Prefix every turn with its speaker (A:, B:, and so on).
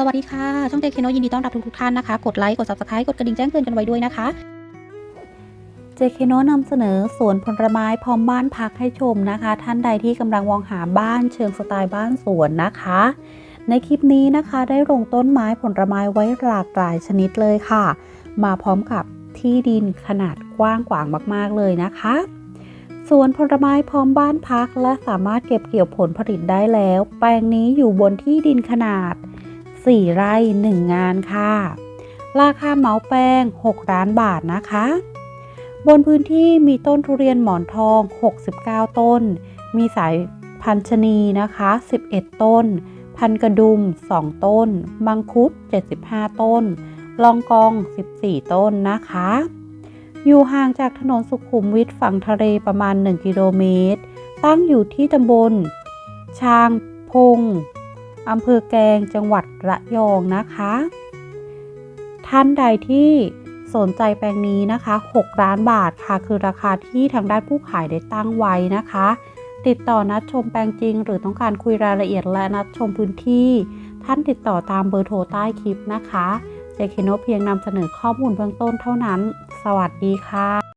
A: สวัสดีค่ะ ช่องเจคโนยินดีต้อนรับทุกๆท่านนะคะ กดไลค์ กด subscribe กดกระดิ่งแจ้งเตือนกันไว้ด้วยนะคะ
B: เจเคโนนำเสนอสวนผลไม้พร้อมบ้านพักให้ชมนะคะ ท่านใดที่กำลังมองหาบ้านเชิงสไตล์บ้านสวนนะคะ ในคลิปนี้นะคะได้ลงต้นไม้ผลไม้ไว้หลากหลายชนิดเลยค่ะ มาพร้อมกับที่ดินขนาดกว้างขวางมาก ๆ เลยนะคะสวนผลไม้พร้อมบ้านพักและสามารถเก็บเกี่ยวผลผลิตได้แล้ว แปลงนี้อยู่บนที่ดินขนาด 4 ไร่ 1 งานค่ะ ราคาเหมาแปลง 6 ล้านบาทนะคะ บนพื้นที่มีต้นทุเรียนหมอนทอง 69 ต้น มีสายพันชนีนะคะ 11 ต้น พันกระดุม 2 ต้น มังคุด 75 ต้น ลองกอง 14 ต้นนะคะ อยู่ห่างจากถนนสุขุมวิทฝั่งทะเลประมาณ 1 กิโลเมตร ตั้งอยู่ที่ตำบลช้างพง อำเภอแกงจังหวัดระยองนะคะ ท่านใดที่สนใจแปลงนี้นะคะ 6 ล้านบาทค่ะ คือราคาที่ทางด้านผู้ขายได้ตั้งไว้นะคะ ติดต่อนัดชมแปลงจริง หรือต้องการคุยรายละเอียดและนัดชมพื้นที่ ท่านติดต่อตามเบอร์โทรใต้คลิปนะคะเจคิโนเพียงนำเสนอข้อมูลเบื้องต้นเท่านั้น สวัสดีค่ะ